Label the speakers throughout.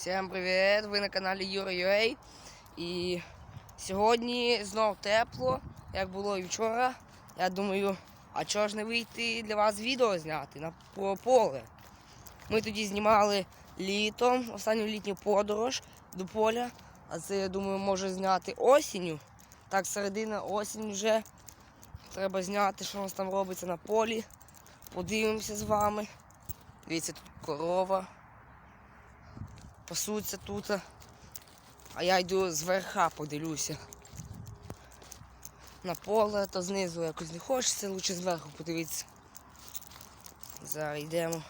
Speaker 1: Всім привіт! Ви на каналі Юра.ua І сьогодні знов тепло, як було і вчора. Я думаю, а чого ж не вийти для вас відео зняти на поле. Ми тоді знімали літом, останню літню подорож до поля. А це, я думаю, може зняти осінню. Так, середина осінь вже. Треба зняти, що у нас там робиться на полі. Подивимося з вами. Дивіться, тут корова. Пасуться тут. А я йду зверха подивлюся. На поле, то знизу якось не хочеться, лучше зверху подивитися. Зараз йдемо.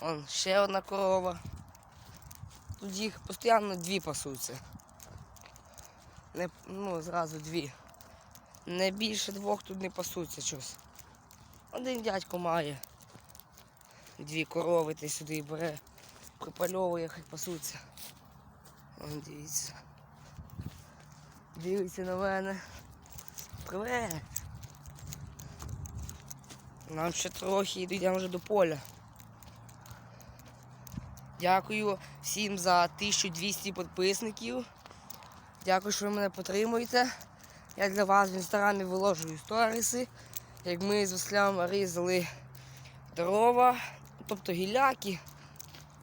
Speaker 1: Вон ще одна корова. Тут їх постійно дві пасуться. Не, ну, зразу дві. Не більше двох тут не пасуться щось. Один дядько має. Дві корови ти сюди бере, припальовує, хай пасуться. Вон дивіться. Дивиться на мене. Привет! Нам ще трохи і дійдемо вже до поля. Дякую всім за 1200 підписників. Дякую, що ви мене підтримуєте. Я для вас в інстаграмі виложую сторіси, як ми з Василем різали дрова, тобто гіляки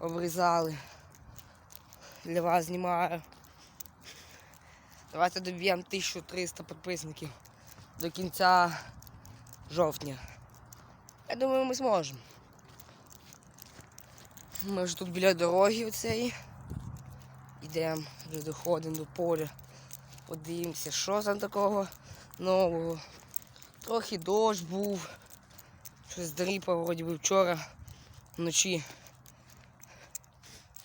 Speaker 1: обрізали. Для вас знімаю. Давайте доб'ємо 1300 підписників до кінця жовтня. Я думаю, ми зможемо. Ми вже тут біля дороги оцеї. Йдемо, доходимо до поля. Подивимося, що там такого нового. Трохи дощ був. Щось дріпав вроді би вчора вночі.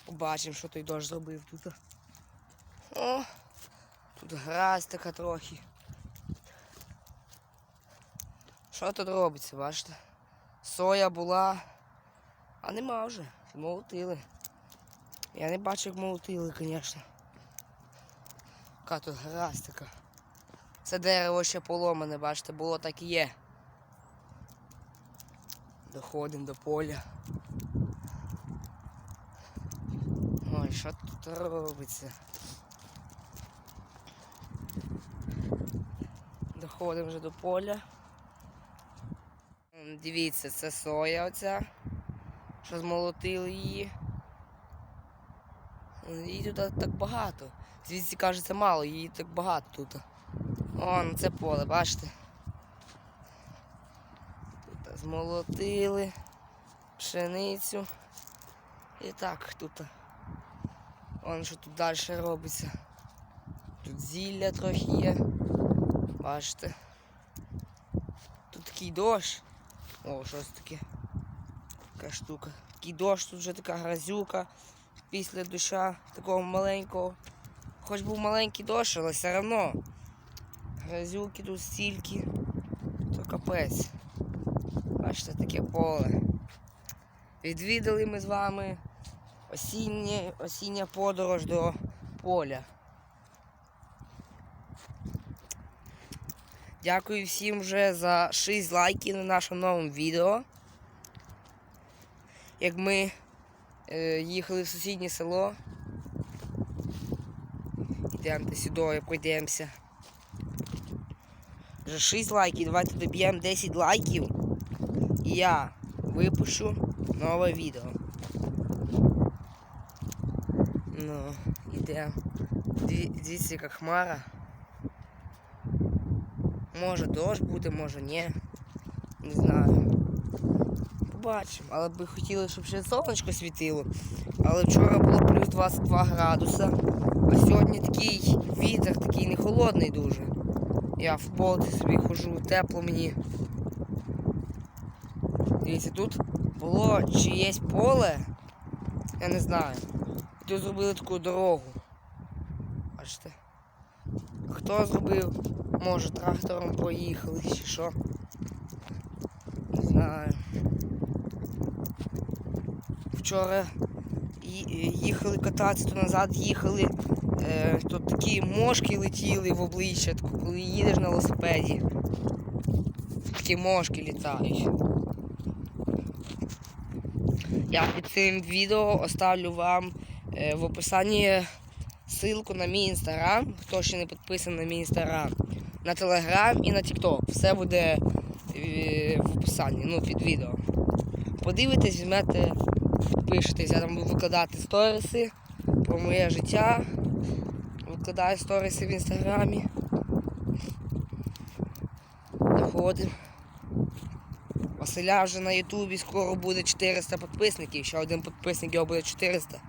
Speaker 1: Побачимо, що той дощ зробив тут. О, тут грязь така трохи. Що тут робиться, бачите? Соя була, а нема вже. Молотили. Я не бачу, як молотили, звісно. Яка тут грязь така. Це дерево ще поломане, бачите, було так і є. Доходимо до поля. Ой, що тут робиться? Доходимо вже до поля. Дивіться, це соя оця, що змолотили її. Її тут так багато. Звідси кажеться мало, її так багато тут. О, ну це поле, бачите? Тут змолотили пшеницю. І так тут. Вон що тут далі робиться. Тут зілля трохи є. Бачите. Тут такий дощ. О, щось таке. Така штука. Такий дощ, тут вже така грязюка після доща такого маленького. Хоч був маленький дощ, але все одно. Грязюки тут стільки, то капець. Бачите, таке поле. Відвідали ми з вами осіння, осіння подорож до поля. Дякую всім вже за 6 лайків на нашому новому відео. Як ми е, їхали в сусіднє село. Йдемо сюди, пройдемося. Вже 6 лайків, давайте доб'ємо 10 лайків. І я випущу нове відео. Ну. Дві- Дивіться, яка хмара. Може дощ буде, може ні. Не знаю. Побачимо. Але би хотіли, щоб ще сонечко світило. Але вчора було плюс 22 градуса. А сьогодні такий вітер, такий не холодний дуже. Я в полці собі хожу, тепло мені. Дивіться, тут було чиєсь поле. Я не знаю. Тут зробили таку дорогу. Бачите? Хто зробив? Може трактором поїхали чи що. Не знаю. Вчора їхали кататися, то назад їхали. Е, тут такі мошки летіли в обличчя, коли їдеш на велосипеді. Такі мошки літають. Я під цим відео оставлю вам е, в описанні ссылку на мій інстаграм, хто ще не підписаний на мій інстаграм, на телеграм і на тікток. Все буде е, в описанні, ну, під відео. Подивитесь, візьмете, підпишетесь, я там буду викладати сториси про моє життя. Викладаю сториси в інстаграмі. Заходимо. Василя вже на Ютубі скоро буде 400 підписників, ще один підписник його буде 400.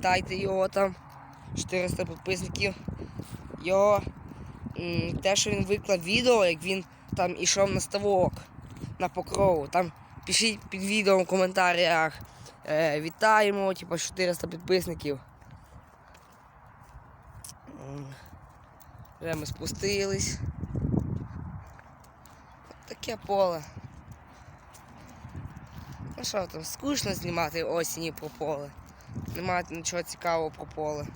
Speaker 1: Вітайте його там. 400 підписників. Його те, що він виклав відео, як він там ішов на ставок на покрову. Там пишіть під відео в коментарях. Е, вітаємо, типу 400 підписників. Вже ми спустились. Таке поле. Ну що там, скучно знімати осінні про поле. Немає нічого цікавого про поле.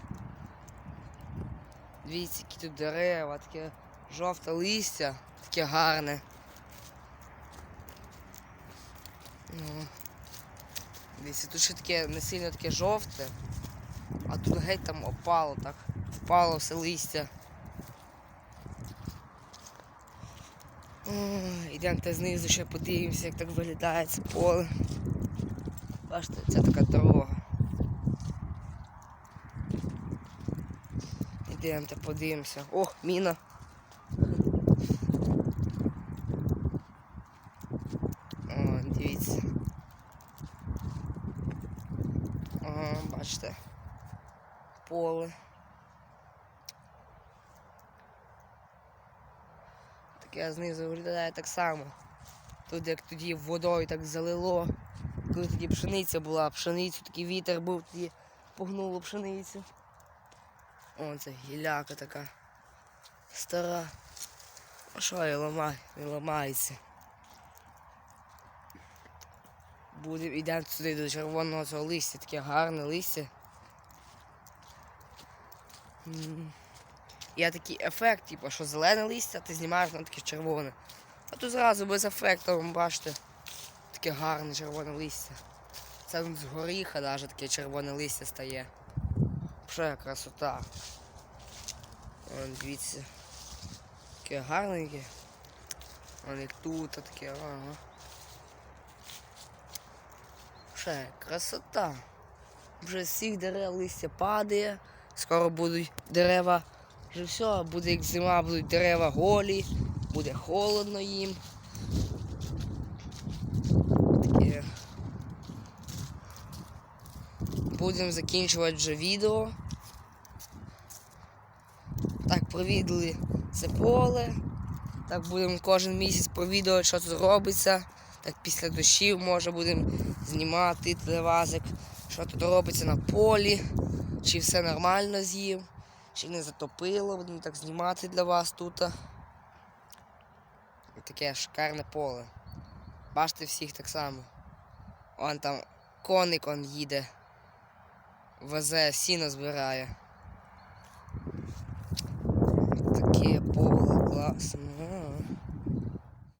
Speaker 1: Дивіться, які тут дерева, таке жовте листя, таке гарне. Ну, дивіться, тут ще таке не сильно таке жовте, а тут геть там опало так. Впало все листя. Ой, Йдемте знизу ще подивимося, як так виглядає це поле. Бачите, це така дорога. Йдемте подивимося. Ох, міна. О, дивіться. Ага, бачите. Поле. Таке знизу виглядає так само. Тут як тоді водою так залило. Коли тоді пшениця була, пшеницю, такий вітер був, тоді погнуло пшеницю. О, це гіляка така стара. А що я ламаю? Не ламається. Будемо йдемо сюди до червоного цього листя, таке гарне листя. Є такий ефект, типу, що зелене листя, ти знімаєш на таке червоне. А тут зразу без ефекту, бачите, таке гарне червоне листя. Це з горіха навіть таке червоне листя стає. Вже красота. Вон, дивіться. Таке гарненьке. Вон як тут таке, ага. Вже красота. Вже з всіх дерев листя падає. Скоро будуть дерева. Вже все, буде як зима, будуть дерева голі, буде холодно їм. Таке. Будемо закінчувати вже відео. Провідали це поле. Так будемо кожен місяць провідувати, що тут робиться. Так після дощів може будемо знімати вас, що тут робиться на полі, чи все нормально з'їв, чи не затопило, будемо так знімати для вас тут. Таке шикарне поле. Бачите всіх так само. Он там коник он їде. Везе, сіно збирає. Таке поле класне.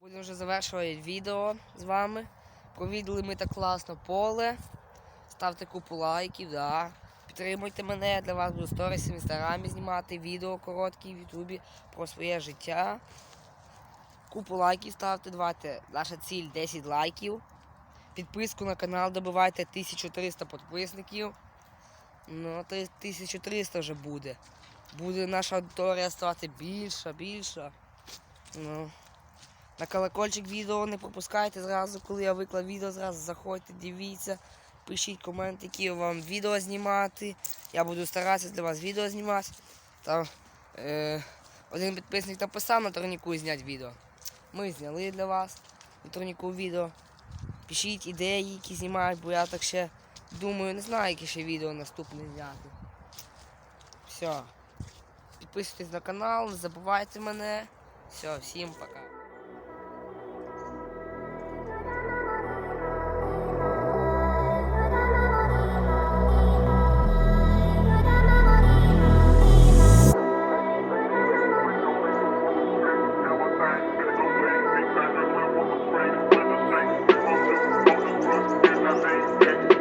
Speaker 1: Будемо вже завершувати відео з вами. Провідали ми так класно поле. Ставте купу лайків, да. Підтримуйте мене, для вас буду сторіси в інстаграмі знімати, відео короткі в Ютубі про своє життя. Купу лайків ставте, давайте. Наша ціль 10 лайків. Підписку на канал добивайте 1300 підписників. Ну, то 1300 вже буде. Буде наша аудиторія ставати більша, більша. Ну. На колокольчик відео не пропускайте зразу, коли я виклав відео, зразу заходьте, дивіться, пишіть коменти, які вам відео знімати. Я буду старатися для вас відео знімати. Там е, один підписник написав на турніку зняти відео. Ми зняли для вас на турніку відео. Пишіть ідеї, які знімають, бо я так ще думаю, не знаю, які ще відео наступне зняти. Все. Підписуйтесь на канал, не забувайте мене. Все, всім пока.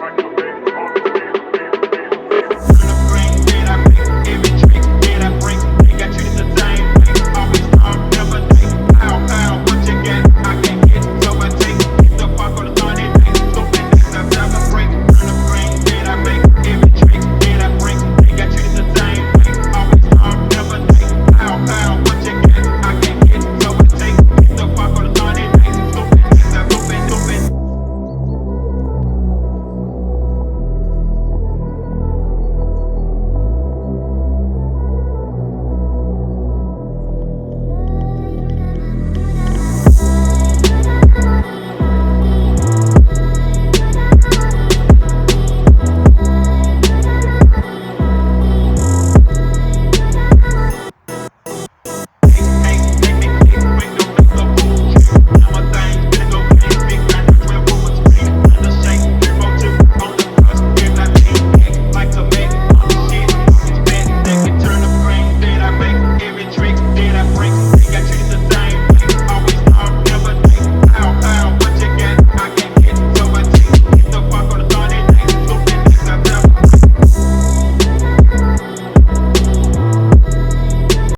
Speaker 2: Thank you.